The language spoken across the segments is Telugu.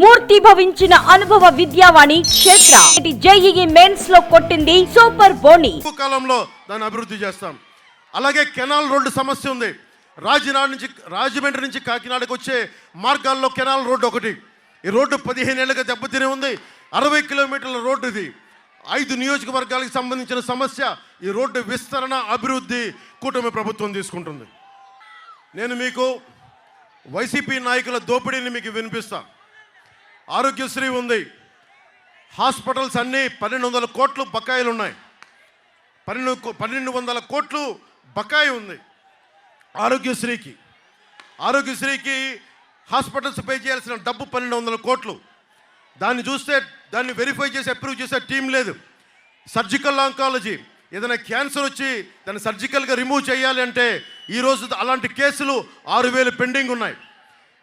మూర్తి భవించిన అనుభవ విద్యావాణి క్షేత్ర. జేఈఈ మెయిన్స్లో కొట్టింది సూపర్ బోని. కాలంలో దాన్ని అభివృద్ధి చేస్తాం. అలాగే కెనాల్ రోడ్డు సమస్య ఉంది. రాజనాడ నుంచి రాజమండ్రి నుంచి కాకినాడకు వచ్చే మార్గాల్లో కెనాల్ రోడ్డు ఒకటి. ఈ రోడ్డు పదిహేను ఏళ్ళుగా దెబ్బతిని ఉంది. అరవై కిలోమీటర్ల రోడ్డు ఇది. ఐదు నియోజకవర్గాలకు సంబంధించిన సమస్య ఈ రోడ్డు విస్తరణ అభివృద్ధి కూటమి ప్రభుత్వం తీసుకుంటుంది. నేను మీకు వైసీపీ నాయకుల దోపిడీని మీకు వినిపిస్తా. ఆరోగ్యశ్రీ ఉంది. హాస్పిటల్స్ అన్నీ పన్నెండు వందల కోట్లు బకాయిలు ఉన్నాయి. పన్నెండు కో- పన్నెండు వందల కోట్లు బకాయి ఉంది ఆరోగ్యశ్రీకి. ఆరోగ్యశ్రీకి హాస్పిటల్స్ పే చేయాల్సిన డబ్బు పన్నెండు వందల కోట్లు. దాన్ని చూస్తే దాన్ని వెరిఫై చేసి అప్రూవ్ చేసే టీం లేదు. Surgical oncology. ఏదైనా క్యాన్సర్ వచ్చి దాన్ని సర్జికల్గా రిమూవ్ చేయాలి అంటే ఈరోజు అలాంటి కేసులు ఆరు వేలు పెండింగ్ ఉన్నాయి.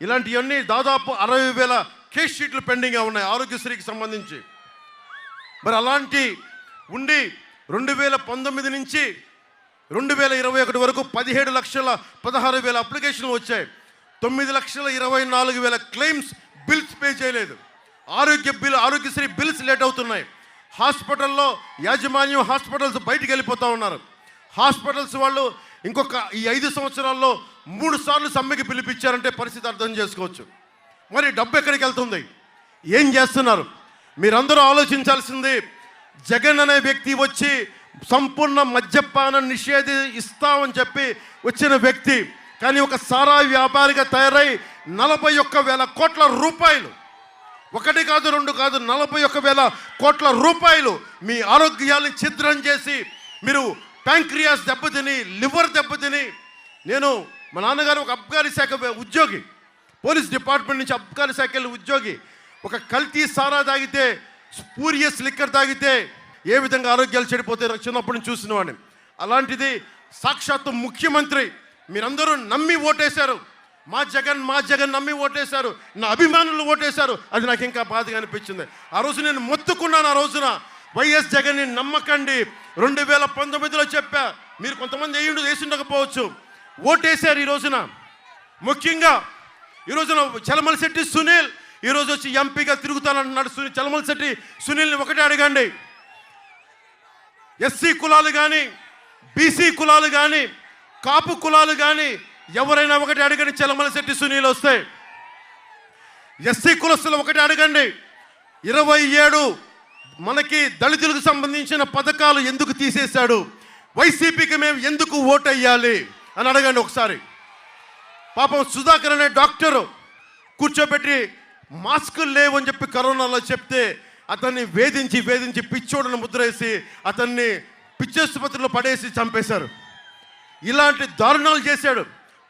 ఇలాంటివన్నీ దాదాపు అరవై వేల కేస్ షీట్లు పెండింగ్గా ఉన్నాయి ఆరోగ్యశ్రీకి సంబంధించి. మరి అలాంటి ఉండి రెండు వేల పంతొమ్మిది నుంచి రెండు వేల ఇరవై ఒకటి వరకు పదిహేడు లక్షల పదహారు వేల అప్లికేషన్లు వచ్చాయి. తొమ్మిది లక్షల ఇరవై నాలుగు వేల క్లెయిమ్స్ బిల్స్ పే చేయలేదు. ఆరోగ్య బిల్ ఆరోగ్యశ్రీ బిల్స్ లేట్ అవుతున్నాయి. హాస్పిటల్లో యాజమాన్యం హాస్పిటల్స్ బయటికి వెళ్ళిపోతూ ఉన్నారు. హాస్పిటల్స్ వాళ్ళు ఇంకొక ఈ ఐదు సంవత్సరాల్లో మూడు సార్లు సమ్మెకి పిలిపించారంటే పరిస్థితి అర్థం చేసుకోవచ్చు. మరి డబ్బు ఎక్కడికి వెళ్తుంది? ఏం చేస్తున్నారు? మీరందరూ ఆలోచించాల్సింది జగన్ అనే వ్యక్తి వచ్చి సంపూర్ణ మద్యపాన నిషేధి ఇస్తామని చెప్పి వచ్చిన వ్యక్తి కానీ ఒక సారా వ్యాపారిగా తయారై నలభై ఒక్క వేల కోట్ల రూపాయలు. ఒకటి కాదు రెండు కాదు నలభై ఒక్క వేల కోట్ల రూపాయలు మీ ఆరోగ్యాన్ని ఛిద్రం చేసి మీరు ప్యాంక్రియాస్ దెబ్బతిని లివర్ దెబ్బతిని. నేను మా నాన్నగారు ఒక అబ్కారీ శాఖ ఉద్యోగి. పోలీస్ డిపార్ట్మెంట్ నుంచి అబ్కారి శాఖ ఉద్యోగి ఒక కల్తీ సారా తాగితే స్పూరియస్ లిక్కర్ తాగితే ఏ విధంగా ఆరోగ్యాలు చెడిపోతే చిన్నప్పటి నుంచి చూసిన వాడిని. అలాంటిది సాక్షాత్తు ముఖ్యమంత్రి మీరందరూ నమ్మి ఓటేశారు. మా జగన్ మా జగన్ నమ్మి ఓటేశారు. నా అభిమానులు ఓటేశారు. అది నాకు ఇంకా బాధగా అనిపించింది. ఆ రోజు నేను మొత్తుకున్నాను. ఆ రోజున వైఎస్ జగన్ని నమ్మకండి. రెండు వేల పంతొమ్మిదిలో చెప్పా మీరు కొంతమంది వేయండు వేసి ఉండకపోవచ్చు ఓటేశారు ఈ రోజున. ముఖ్యంగా ఈ రోజున చలమల శెట్టి సునీల్ ఈరోజు వచ్చి ఎంపీగా తిరుగుతానంటున్నాడు సునీల్. చలమల శెట్టి సునీల్ని ఒకటే అడగండి. ఎస్సీ కులాలు కానీ బీసీ కులాలు కానీ కాపు కులాలు కానీ ఎవరైనా ఒకటి అడగండి చలమల శెట్టి సునీల్ వస్తే. ఎస్సీ కులస్తులు ఒకటి అడగండి. ఇరవై ఏడు మనకి దళితులకు సంబంధించిన పథకాలు ఎందుకు తీసేశాడు? వైసీపీకి మేము ఎందుకు ఓటయ్యాలి? అని అడగండి ఒకసారి. పాపం సుధాకర్ అనే డాక్టరు కూర్చోబెట్టి మాస్కులు లేవు అని చెప్పి కరోనాలో చెప్తే అతన్ని వేధించి వేధించి పిచ్చోడను ముద్రేసి అతన్ని పిచ్చాసుపత్రిలో పడేసి చంపేశారు. ఇలాంటి దారుణాలు చేశాడు.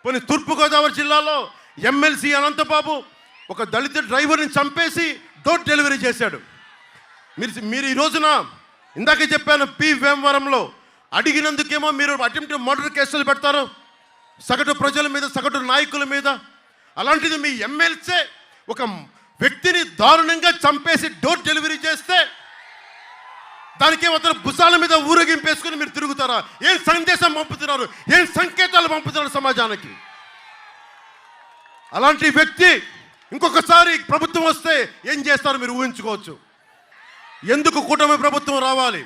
కొన్ని తూర్పుగోదావరి జిల్లాలో ఎమ్మెల్సీ అనంతబాబు ఒక దళిత డ్రైవర్ని చంపేసి డోర్ డెలివరీ చేశాడు. మీరు మీరు ఈ రోజున ఇందాకే చెప్పాను పి. వేమవరంలో అడిగినందుకేమో మీరు అటెంప్ట్ మర్డర్ కేసులు పెడతారు. సగటు ప్రజల మీద సగటు నాయకుల మీద. అలాంటిది మీ ఎమ్మెల్సే ఒక వ్యక్తిని దారుణంగా చంపేసి డోర్ డెలివరీ చేస్తే దానికి అతను భుజాల మీద ఊరేగింపేసుకుని మీరు తిరుగుతారా? ఏం సందేశం పంపుతున్నారు? ఏం సంకేతాలు పంపుతున్నారు సమాజానికి? అలాంటి వ్యక్తి ఇంకొకసారి ప్రభుత్వం వస్తే ఏం చేస్తారు మీరు ఊహించుకోవచ్చు. ఎందుకు కూటమి ప్రభుత్వం రావాలి?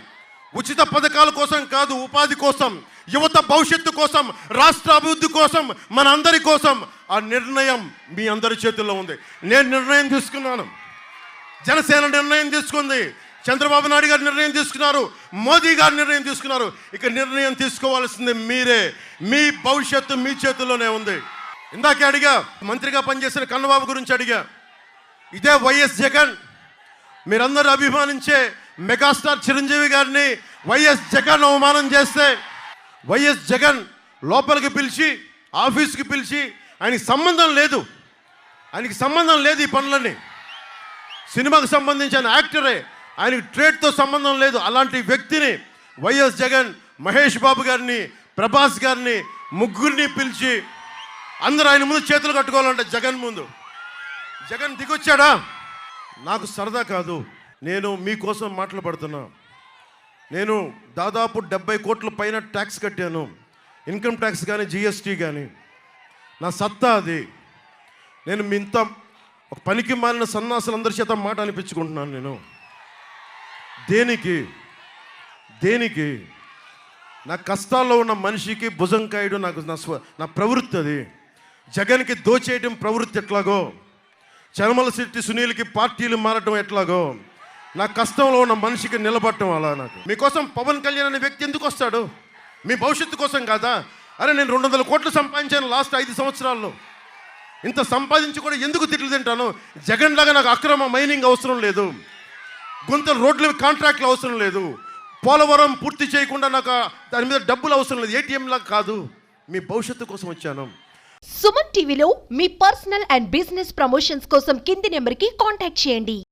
ఉచిత పథకాల కోసం కాదు ఉపాధి కోసం. యువత భవిష్యత్తు కోసం రాష్ట్ర అభివృద్ధి కోసం మన అందరి కోసం ఆ నిర్ణయం మీ అందరి చేతుల్లో ఉంది. నేను నిర్ణయం తీసుకున్నాను. జనసేన నిర్ణయం తీసుకుంది. చంద్రబాబు నాయుడు గారు నిర్ణయం తీసుకున్నారు. మోదీ గారు నిర్ణయం తీసుకున్నారు. ఇక నిర్ణయం తీసుకోవాల్సింది మీరే. మీ భవిష్యత్తు మీ చేతుల్లోనే ఉంది. ఇందాకే అడిగా మంత్రిగా పనిచేసిన కన్నబాబు గురించి అడిగా ఇదే వైఎస్ జగన్? మీరందరూ అభిమానించే మెగాస్టార్ చిరంజీవి గారిని వైఎస్ జగన్ అవమానం చేస్తే వైఎస్ జగన్ లోపలికి పిలిచి ఆఫీస్కి పిలిచి ఆయనకి సంబంధం లేదు. ఆయనకి సంబంధం లేదు ఈ పనులన్నీ. సినిమాకు సంబంధించిన యాక్టరే ఆయనకి ట్రేడ్తో సంబంధం లేదు. అలాంటి వ్యక్తిని వైఎస్ జగన్ మహేష్ బాబు గారిని ప్రభాస్ గారిని ముగ్గురిని పిలిచి అందరూ ఆయన ముందు చేతులు కట్టుకోవాలంటే జగన్ ముందు. జగన్ దిగొచ్చాడా? నాకు సరదా కాదు. నేను మీకోసం మాట్లాడుతున్నాను నేను దాదాపు డెబ్బై కోట్ల పైన ట్యాక్స్ కట్టాను. ఇన్కమ్ ట్యాక్స్ కానీ జిఎస్టీ కానీ నా సత్తా అది. నేను మీ ఇంత ఒక పనికి మాలిన సన్నాసులందరి చేత మాట అనిపించుకుంటున్నాను నేను. దేనికి? దేనికి? నా కష్టాల్లో ఉన్న మనిషికి భుజం కాయడం నాకు నా స్వ నా ప్రవృత్తి అది. జగన్కి దోచేయడం ప్రవృత్తి ఎట్లాగో? చర్మల శెట్టి సునీల్కి పార్టీలు మారటం ఎట్లాగో? నా కష్టంలో ఉన్న మనిషికి నిలబడటం అలా నాకు. మీకోసం పవన్ కళ్యాణ్ అనే వ్యక్తి ఎందుకు వస్తాడు? మీ భవిష్యత్తు కోసం కాదా? అరే నేను రెండు వందల కోట్లు సంపాదించాను లాస్ట్ ఐదు సంవత్సరాల్లో. ఇంత సంపాదించి కూడా ఎందుకు తిట్లు తింటాను? జగన్ లాగా నాకు అక్రమ మైనింగ్ అవసరం లేదు. గుంతలు రోడ్ల కాంట్రాక్ట్లు అవసరం లేదు. పోలవరం పూర్తి చేయకుండా నాకు దాని మీద డబ్బులు అవసరం లేదు. ఏటీఎం లాగా కాదు. మీ భవిష్యత్తు కోసం వచ్చాను. సుమన్ టీవీలో మీ పర్సనల్ అండ్ బిజినెస్ ప్రమోషన్స్ కోసం కింది నెంబర్కి కాంటాక్ట్ చేయండి.